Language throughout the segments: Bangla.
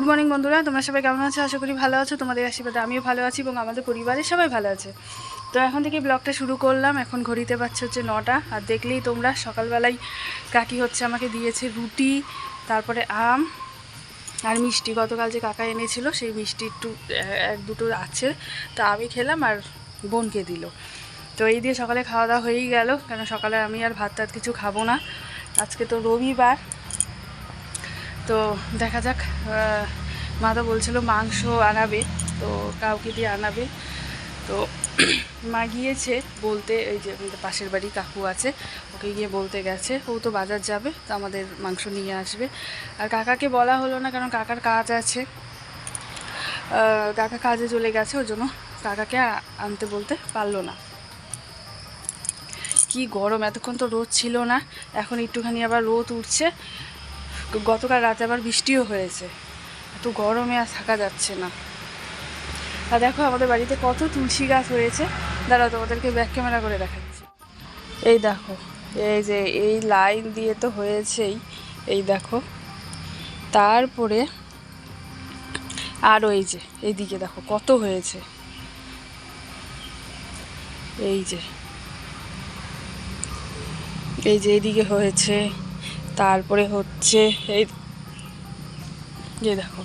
গুড মর্নিং বন্ধুরা। তোমরা সবাই কেমন আছো? আশা করি ভালো আছো। তোমাদের আশীর্বাদে আমিও ভালো আছি এবং আমাদের পরিবারের সবাই ভালো আছে। তো এখন থেকে ব্লগটা শুরু করলাম। এখন ঘড়িতে পাচ্ছে হচ্ছে নটা। আর দেখলেই তোমরা সকালবেলায় কাকি হচ্ছে আমাকে দিয়েছে রুটি, তারপরে আম আর মিষ্টি। গতকাল যে কাকা এনেছিল, সেই মিষ্টি একটু এক দুটো আছে। তা আমি খেলাম আর বোনকে দিল। তো এই দিয়ে সকালে খাওয়া দাওয়া হয়েই গেল। কেন সকালে আমি আর ভাত টাত কিছু খাব না। আজকে তো রবিবার। তো দেখা যাক মা তো বলছিল মাংস আনাবে, তো কাউকে দিয়ে আনাবে। তো মা গিয়েছে বলতে, এই যে আমাদের পাশের বাড়ি কাকু আছে, ওকে গিয়ে বলতে গেছে, ও তো বাজার যাবে, তো আমাদের মাংস নিয়ে আসবে। আর কাকাকে বলা হলো না, কারণ কাকার কাজ আছে। কাকা কাজে চলে গেছে ওই জন্য কাকাকে আনতে বলতে পারল না। কি গরম, এতক্ষণ তো রোদ ছিল না, এখন একটুখানি আবার রোদ উঠছে। গতকাল রাতে আবার বৃষ্টিও হয়েছে। এত গরমে আর থাকা যাচ্ছে না। আর দেখো, আমাদের বাড়িতে কত তুলসী গাছ হয়েছে। দাঁড়াও, তোমাদেরকে ব্যাক ক্যামেরা করে দেখাচ্ছি। এই দেখো, এই যে, এই লাইন দিয়ে তো হয়েছেই। এই দেখো, তারপরে আর ওই যে এইদিকে দেখো, কত হয়েছে। এই যে এই যে এইদিকে হয়েছে। তারপরে হচ্ছে এই যে দেখো,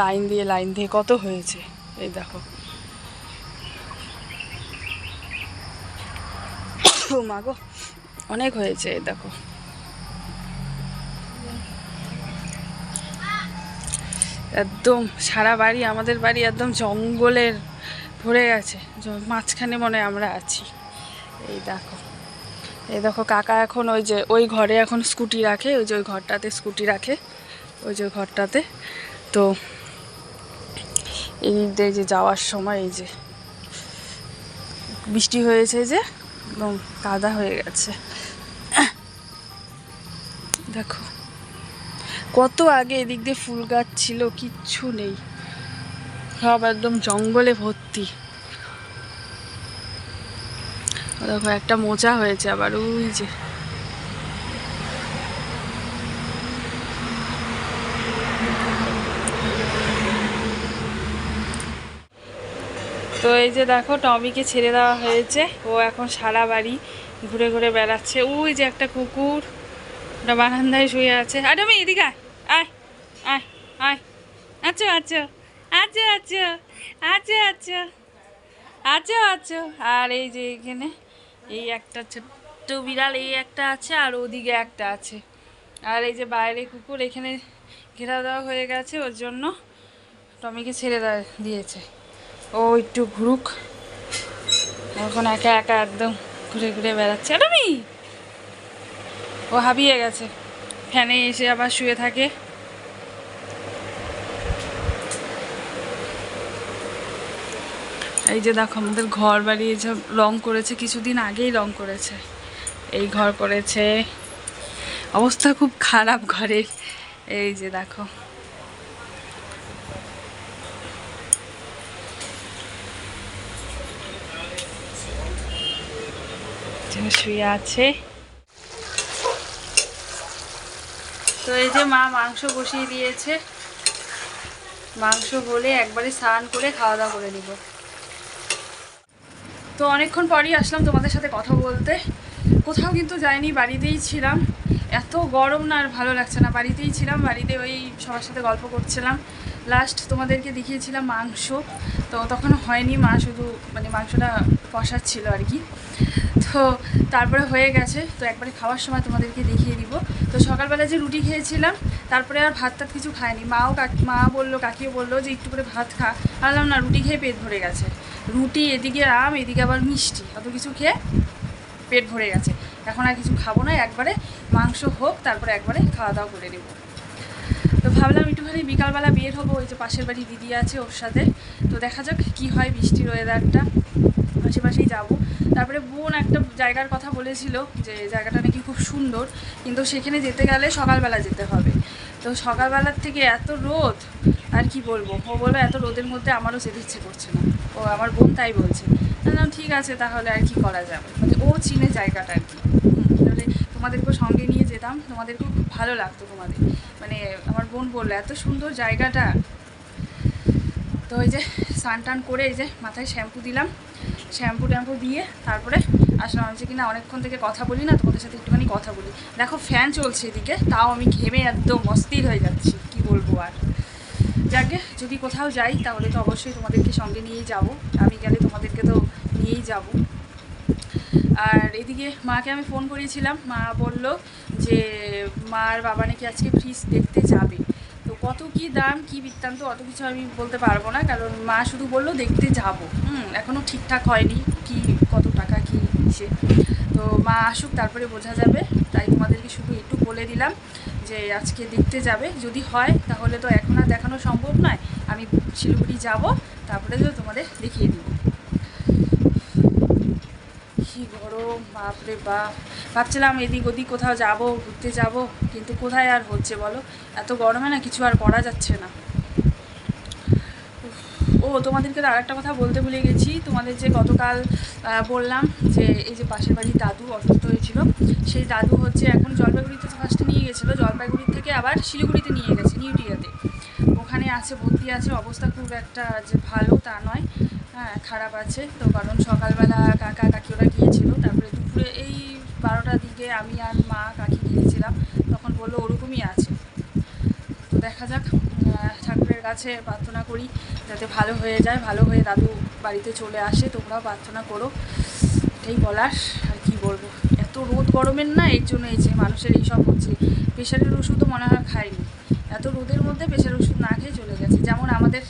লাইন দিয়ে লাইন দিয়ে কত হয়েছে, এই দেখো। ও মা অনেক হয়েছে, এই দেখো। একদম সারা বাড়ি, আমাদের বাড়ি একদম জঙ্গলের ভরে গেছে মাঝখানে মনে আমরা আছি। এই দেখো। এই দেখো কাকা এখন ওই যে, ওই ঘরে এখন স্কুটি রাখে, ওই যে ওই ঘরটাতে স্কুটি রাখে, ওই যে ঘরটাতে। তো এই যে যাওয়ার সময় এই যে, বৃষ্টি হয়েছে যে এবং কাদা হয়ে গেছে। দেখো, কত আগে এদিক দিয়ে ফুল গাছ ছিল, কিচ্ছু নেই। সব একদম জঙ্গলে ভর্তি। দেখো, একটা মোচা হয়েছে আবার, ওই যে। তো এই যে দেখো, টমিকে ছেড়ে দেওয়া হয়েছে। ও এখন সারা বাড়ি ঘুরে ঘুরে বেড়াচ্ছে। ওই যে একটা কুকুর, ওটা বারান্দায় শুয়ে আছে। আর টমি, এদিকে আয়। আয় আয় আচ্ছা আচ্ছা আচ্ছা আচ্ছা আচ্ছা আর এই যে এখানে এই একটা ছোট্ট বিড়াল, এই একটা আছে আর ওদিকে একটা আছে। আর এই যে বাইরে কুকুর, এখানে ঘেরা দেওয়া হয়ে গেছে, ওর জন্য টমিকে ছেড়ে দিয়েছে। ও একটু ঘুরুক। এখন একা একা একদম ঘুরে ঘুরে বেড়াচ্ছে। টমি! ও হাবিয়ে গেছে। ফ্যানে এসে আবার শুয়ে থাকে। এই যে দেখো, আমাদের ঘর বাড়ি সব রং করেছে, কিছুদিন আগেই রং করেছে। এই ঘর করেছে। অবস্থা খুব খারাপ ঘরের। এই যে দেখো। শুয়ে আছে। তো এই যে মা মাংস বসিয়ে দিয়েছে। মাংস হলে একবারে স্নান করে খাওয়া দাওয়া করে নিব। তো অনেকক্ষণ পরই আসলাম তোমাদের সাথে কথা বলতে। কোথাও কিন্তু যাইনি, বাড়িতেই ছিলাম। এত গরম না আর ভালো লাগছে না। বাড়িতেই ছিলাম, বাড়িতে ওই সবার সাথে গল্প করছিলাম। লাস্ট তোমাদেরকে দেখিয়েছিলাম মাংস। তো তখন হয়নি, মা শুধু মানে মাংসটা কষাচ্ছিল আর কি। তো তারপরে হয়ে গেছে, তো একবারে খাওয়ার সময় তোমাদেরকে দেখিয়ে দিব। তো সকালবেলা যে রুটি খেয়েছিলাম, তারপরে আর ভাত টাত কিছু খায়নি মাও কাকি, মা বলল, কাকিও বলল যে একটু করে ভাত খা। আনলাম না, রুটি খেয়ে পেট ভরে গেছে। রুটি এদিকে আম, এদিকে আবার মিষ্টি, অত কিছু খেয়ে পেট ভরে গেছে। এখন আর কিছু খাব না, একবারে মাংস হোক, তারপরে একবারে খাওয়া দাওয়া করে নেব। ভাবলাম একটুখানি বিকালবেলা বের হব, ওই যে পাশের বাড়ি দিদি আছে ওর সাথে। তো দেখা যাক কি হয় বৃষ্টির ওয়েদারটা আশেপাশেই যাব। তারপরে বোন একটা জায়গার কথা বলেছিল যে জায়গাটা নাকি খুব সুন্দর, কিন্তু সেখানে যেতে গেলে সকালবেলা যেতে হবে। তো সকালবেলার থেকে এত রোদ, আর কি বলব? ও বলল, এত রোদের মধ্যে আমারও যেতে ইচ্ছে করছে না। ও আমার বোন তাই বলছে। বললাম ঠিক আছে, তাহলে আর কি করা যাবে? মানে ও চিনে জায়গাটা আর কি। তাহলে তোমাদেরকেও সঙ্গে নিয়ে যেতাম। তোমাদেরকেও খুব ভালো লাগতো তোমাদের। মানে আমার বোন বলল, এত সুন্দর জায়গাটা। তো ওই যে স্নান টান করে এই যে মাথায় শ্যাম্পু দিলাম। শ্যাম্পু ট্যাম্পু দিয়ে তারপরে আসলাম আমি যে কিনা অনেকক্ষণ থেকে কথা বলি না, তোমাদের সাথে একটুখানি কথা বলি। দেখো ফ্যান চলছে এদিকে, তাও আমি ঘেমে একদম অস্থির হয়ে যাচ্ছি, কি বলব আর। যাকে যদি কোথাও যাই তাহলে তো অবশ্যই তোমাদেরকে সঙ্গে নিয়েই যাব, আমি গেলে তোমাদেরকে তো নিয়েই যাব। আর এদিকে মাকে আমি ফোন করেছিলাম মা বলল যে মার বাবা নাকি আজকে ফ্রিজ দেখতে যাবে। তো কত কি দাম, কি বৃত্তান্ত, অত কিছু আমি বলতে পারব না, কারণ মা শুধু বলল দেখতে যাব। হুম এখনও ঠিকঠাক হয়নি, কি, কত টাকা, কি সে। তো মা আসুক, তারপরে বোঝা যাবে। তাই তোমাদেরকে শুধু একটু বলে দিলাম যে আজকে দেখতে যাবে। যদি হয়, তাহলে তো এখন আর দেখানো সম্ভব নয়। আমি শিলিগুড়ি যাব, তারপরে তো তোমাদের দেখিয়ে দিব কি গরম বাপরে বাপ। ভাবছিলাম এদিক ওদিক কোথাও যাব, ঘুরতে যাব, কিন্তু কোথায় আর হচ্ছে বলো? এত গরমে না কিছু আর করা যাচ্ছে না। ও, তোমাদেরকে আর একটা কথা বলতে ভুলে গেছি। তোমাদের যে গতকাল বললাম যে এই যে পাশের বাড়ির দাদু অসুস্থ হয়েছিল, সেই দাদু হচ্ছে এখন জলপাইগুড়িতে ফার্স্টে নিয়ে গেছিল। জলপাইগুড়ি থেকে আবার শিলিগুড়িতে নিয়ে গেছে, নিউটিয়াতে। ওখানে আছে, ভর্তি আছে, অবস্থা খুব একটা যে ভালো তা নয়। হ্যাঁ খারাপ আছে। তো কারণ সকালবেলা কাকা কাকি ওরা গিয়েছিল। তারপরে দুপুরে এই বারোটার দিকে আমি আর মা কাকি গিয়েছিলাম। তখন বলল ওরকমই আছে। তো দেখা যাক ঠাকুরের কাছে প্রার্থনা করি যাতে ভালো হয়ে যায়, ভালো হয়ে দাদু বাড়িতে চলে আসে, তোমরাও প্রার্থনা করো। এটাই বলার, আর কি বলব? এত রোদ গরমের না, এর জন্য এই যে মানুষের এইসব হচ্ছে। প্রেশারের ওষুধও মনে হয় খায়নি এত রোদের মধ্যে প্রেশার ওষুধ না খেয়ে চলে গেছে। যেমন আমাদের,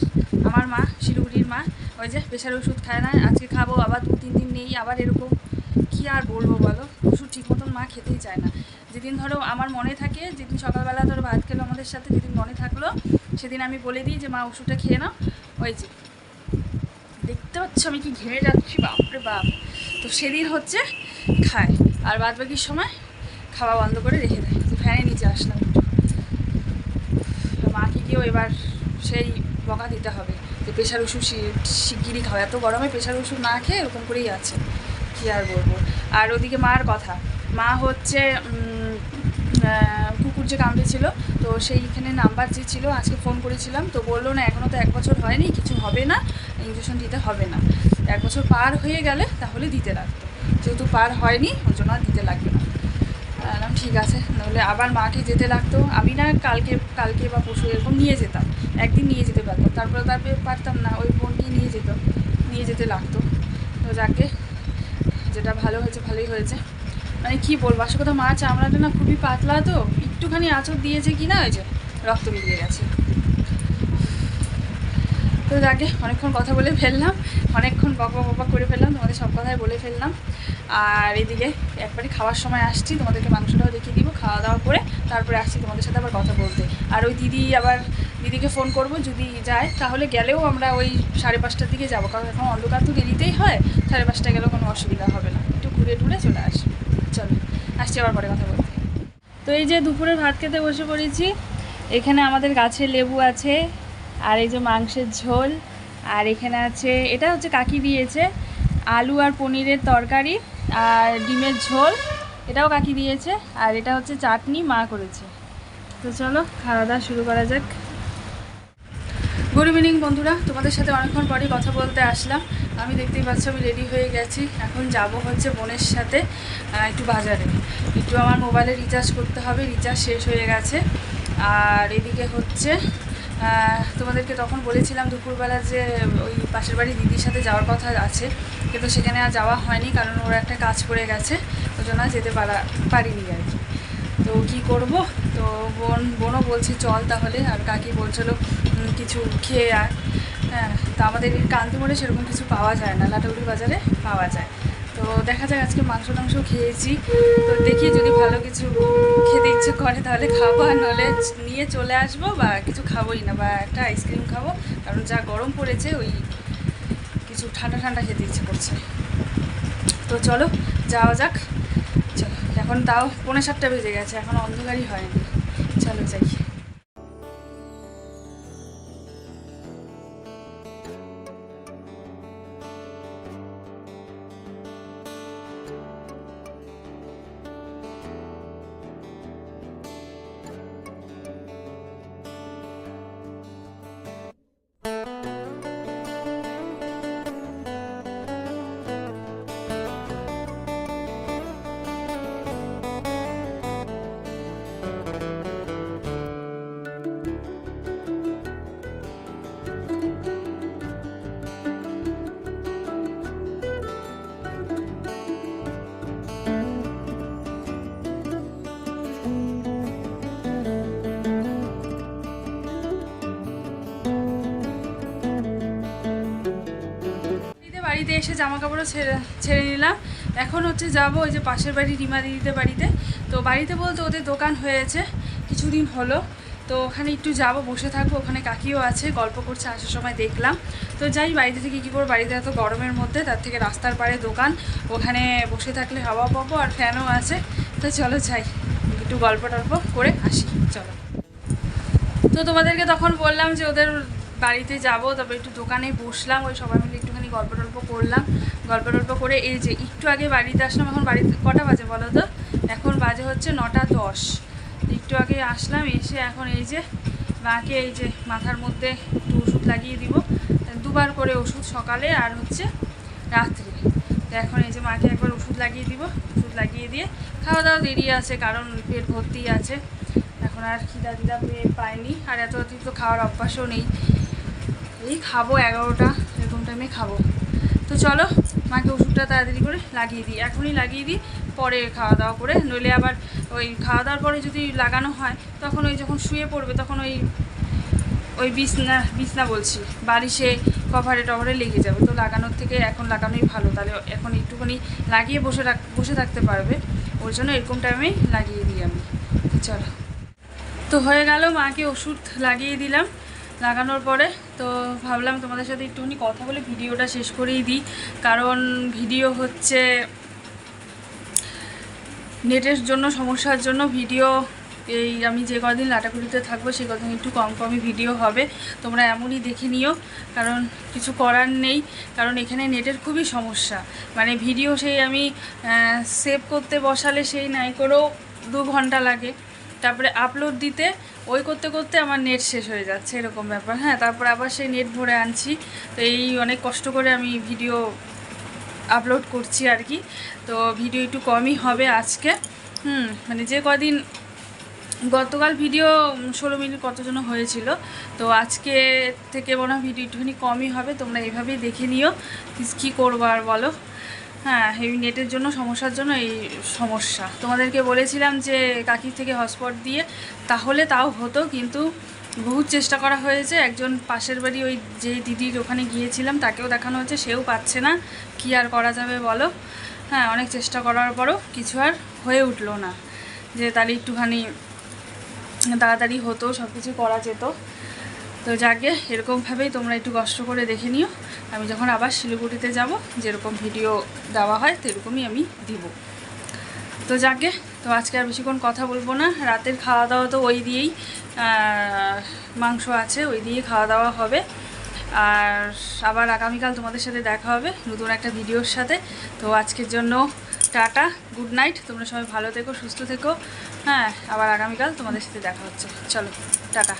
আমার মা, শিলিগুড়ির মা ওই যে প্রেশার ওষুধ খায় না, আজকে খাব, আবার দু তিন দিন নেই, আবার এরকম। কী আর বলব বলো? ওষুধ ঠিক মতন মা খেতেই চায় না। যেদিন ধরো আমার মনে থাকে, যেদিন সকালবেলা ধরো ভাত খেলো আমাদের সাথে, যেদিন মনে থাকল, সেদিন আমি বলে দিই যে, মা, ওষুধটা খেয়ে নাও। ওই যে। দেখতে পাচ্ছ আমি কি ঘেমে যাচ্ছি, বাপরে বাপ। তো সেদিন হচ্ছে খায়, আর বাদ বাকির সময় খাওয়া বন্ধ করে রেখে দেয়। ফ্যানে নিচে আসলাম মাকে গিয়েও এবার সেই বকা দিতে হবে। যে প্রেশার ওষুধ শিগগিরই খাওয়া। এত গরমে প্রেশার ওষুধ না খেয়ে এরকম করেই আছে। কী আর বলব? আর ওদিকে মার কথা। মা হচ্ছে কুকুর যে কামড়েছিল তো সেইখানে নাম্বার যে ছিল, আজকে ফোন করেছিলাম, তো বলল না এখনও তো এক বছর হয়নি, কিছু হবে না ইঞ্জেকশন দিতে হবে না। এক বছর পার হয়ে গেলে তাহলে দিতে লাগতো। যেহেতু পার হয়নি, ওই জন্য আর দিতে লাগবে না। ঠিক আছে, নাহলে আবার মাকে যেতে লাগতো। আমি না কালকে কালকে বা পরশু এরকম নিয়ে যেতাম। একদিন নিয়ে যেতে পারতাম তারপরে তারপরে পারতাম না, ওই বোনকে নিয়ে যেত, নিয়ে যেতে লাগতো। তো যাকে যেটা ভালো হয়েছে, ভালোই হয়েছে। মানে কি বলব, আসলে কথা মা চামড়াটা না খুবই পাতলা তো, একটুখানি আঁচড় দিয়েছে কি না, ওই যে রক্ত বেরিয়ে গেছে। তো যাকে অনেকক্ষণ কথা বলে ফেললাম, অনেকক্ষণ বকা বকা করে ফেললাম, তোমাদের সব কথাই বলে ফেললাম। আর এদিকে একবারে খাওয়ার সময় আসছি, তোমাদেরকে মাংসটাও দেখিয়ে দিব, খাওয়া দাওয়া করে তারপরে আসছি তোমাদের সাথে আবার কথা বলতে। আর ওই দিদি আবার দিদিকে ফোন করব যদি যায়, তাহলে গেলেও আমরা ওই সাড়ে পাঁচটার দিকে যাব। কারণ এখন অন্ধকার তো দেরিতেই হয়, সাড়ে পাঁচটা গেলেও কোনো অসুবিধা হবে না। একটু ঘুরে টুরে চলে আসব। চলো, আসছি আবার পরে কথা বলতে। তো এই যে দুপুরের ভাত খেতে বসে পড়েছি। এখানে আমাদের গাছে লেবু আছে, আর এই যে মাংসের ঝোল, আর এখানে আছে, এটা হচ্ছে কাকি দিয়েছে, আলু আর পনিরের তরকারি, আর ডিমের ঝোল, এটাও কাকি দিয়েছে, আর এটা হচ্ছে চাটনি মা করেছে। তো চলো, খাওয়া দাওয়া শুরু করা যাক। গুড ইভিনিং বন্ধুরা। তোমাদের সাথে অনেকক্ষণ পরে কথা বলতে আসলাম। আমি দেখতেই পাচ্ছ, আমি রেডি হয়ে গেছি। এখন যাব হচ্ছে বোনের সাথে একটু বাজারে। একটু আমার মোবাইলে রিচার্জ করতে হবে রিচার্জ শেষ হয়ে গেছে। আর এদিকে হচ্ছে তোমাদেরকে তখন বলেছিলাম দুপুরবেলা যে ওই পাশের বাড়ি দিদির সাথে যাওয়ার কথা আছে। কিন্তু সেখানে আর যাওয়া হয়নি, কারণ ওর একটা কাজ পড়ে গেছে। ওই জন্য যেতে পারা পারিনি আর কি। তো কি করব? তো বোন, বোনও বলছে চল তাহলে, আর কাকি বলছিলো কিছু খেয়ে আয়। হ্যাঁ তা আমাদের কান্তিমোড়ে সেরকম কিছু পাওয়া যায় না, লাটাউড়ি বাজারে পাওয়া যায়। তো দেখা যাক আজকে মাংস টাংস খেয়েছি। তো দেখি যদি ভালো কিছু খেতে ইচ্ছে করে তাহলে খাব, আর নাহলে নিয়ে চলে আসব বা কিছু খাবোই না, বা একটা আইসক্রিম খাব। কারণ যা গরম পড়েছে, ওই কিছু ঠান্ডা ঠান্ডা খেতে ইচ্ছে করছে। তো চলো, যাওয়া যাক। এখন তাও পৌনে সাতটা বেজে গেছে এখন অন্ধকারই হয়নি। চলো যাই। এসে জামা কাপড়ও ছেড়ে ছেড়ে নিলাম। এখন হচ্ছে যাব ওই যে পাশের বাড়ি, রিমা দিদিদের বাড়িতে। তো বাড়িতে বলতে ওদের দোকান হয়েছে কিছুদিন হলো। তো ওখানে একটু যাব, বসে থাকব। ওখানে কাকিও আছে, গল্প করছে, আসার সময় দেখলাম। তো যাই, বাড়িতে থেকে কী করব? বাড়িতে এত গরমের মধ্যে, তার থেকে রাস্তার পাড়ে দোকান। ওখানে বসে থাকলে হাওয়া পাবো আর ফ্যানও আছে। তো চলো যাই, একটু গল্প টল্প করে আসি, চলো। তো তোমাদেরকে তখন বললাম যে ওদের বাড়িতে যাব তারপর একটু দোকানে বসলাম, ওই সবাই মিলে গল্প টল্প করলাম। গল্প টল্প করে এই যে একটু আগে বাড়িতে আসলাম, এখন বাড়িতে কটা বাজে বলো তো? এখন বাজে হচ্ছে নটা দশ। একটু আগে আসলাম, এসে এখন এই যে মাকে এই যে মাথার মধ্যে একটু ওষুধ লাগিয়ে দিব। দুবার করে ওষুধ সকালে আর হচ্ছে রাত্রে। তো এখন এই যে মাকে একবার ওষুধ লাগিয়ে দিব। ওষুধ লাগিয়ে দিয়ে খাওয়া দাওয়া দেরি আছে, কারণ পেট ভর্তি আছে। এখন আর খিদা দিদা পেয়ে পাইনি। আর এত অতিরিক্ত খাওয়ার অভ্যাসও নেই। এই খাব এগারোটা। টাইমে খাব। তো চলো, মাকে ওষুধটা তাড়াতাড়ি করে লাগিয়ে দিই। এখনই লাগিয়ে দিই, পরে খাওয়া দাওয়া করে। নইলে আবার ওই খাওয়া দাওয়ার পরে যদি লাগানো হয়, তখন ওই যখন শুয়ে পড়বে, তখন ওই ওই বিছনা বিছনা বলছি, বালিশে কভারে টভারে লেগে যাবে। তো লাগানোর থেকে এখন লাগানোই ভালো। তাহলে এখন একটুখানি লাগিয়ে বসে বসে থাকতে পারবে। ওর জন্য এরকম টাইমেই লাগিয়ে দিই আমি। চলো। তো হয়ে গেল, মাকে ওষুধ লাগিয়ে দিলাম। লাগানোর পরে, তো ভাবলাম তোমাদের সাথে একটুখানি কথা বলে ভিডিওটা শেষ করেই দিই। কারণ ভিডিও হচ্ছে নেটের জন্য, সমস্যার জন্য ভিডিও, এই আমি যে কদিন লাটাকুড়িতে থাকব, সে কদিন একটু কম কমই ভিডিও হবে। তোমরা এমনই দেখে নিও, কারণ কিছু করার নেই। কারণ এখানে নেটের খুবই সমস্যা। মানে ভিডিও সেই আমি সেভ করতে বসালে সেই নাই করেও দু ঘণ্টা লাগে। তারপরে আপলোড দিতে ওই করতে করতে আমার নেট শেষ হয়ে যাচ্ছে, এরকম ব্যাপার। হ্যাঁ তারপর আবার সেই নেট ভরে আনছি। তো এই অনেক কষ্ট করে আমি ভিডিও আপলোড করছি আর কি। তো ভিডিও একটু কমই হবে আজকে। হুম মানে যে কদিন গতকাল ভিডিও ষোলো মিনিট কতজন হয়েছিল, তো আজকে থেকে মনে হয় ভিডিও একটুখানি কমই হবে। তোমরা এইভাবেই দেখে নিও কী করব আর বলো। হ্যাঁ এই নেটের জন্য, সমস্যার জন্য এই সমস্যা। তোমাদেরকে বলেছিলাম যে কাকির থেকে হটস্পট দিয়ে, তাহলে তাও হতো, কিন্তু বহুত চেষ্টা করা হয়েছে। একজন পাশের বাড়ি ওই যে দিদির ওখানে গিয়েছিলাম, তাকেও দেখানো হচ্ছে, সেও পাচ্ছে না। কি আর করা যাবে বলো? হ্যাঁ অনেক চেষ্টা করার পরও কিছু আর হয়ে উঠল না। যে তাহলে একটুখানি তাড়াতাড়ি হতো সব কিছু করা যেত। তো যাকে এরকমভাবেই তোমরা একটু কষ্ট করে দেখে নিও, আমি যখন আবার শিলিগুড়িতে যাব, যেরকম ভিডিও দেওয়া হয় সেরকমই আমি দিব। তো যাকে, তো আজকে আর বেশিক্ষণ কথা বলব না, রাতের খাওয়া দাওয়া তো ওই দিয়েই মাংস আছে, ওই দিয়েই খাওয়া দাওয়া হবে। আর আবার আগামীকাল তোমাদের সাথে দেখা হবে নতুন একটা ভিডিওর সাথে। তো আজকের জন্য টাটা, গুড নাইট, তোমরা সবাই ভালো থেকো, সুস্থ থেকো। হ্যাঁ আবার আগামীকাল তোমাদের সাথে দেখা হচ্ছে। চলো, টাটা।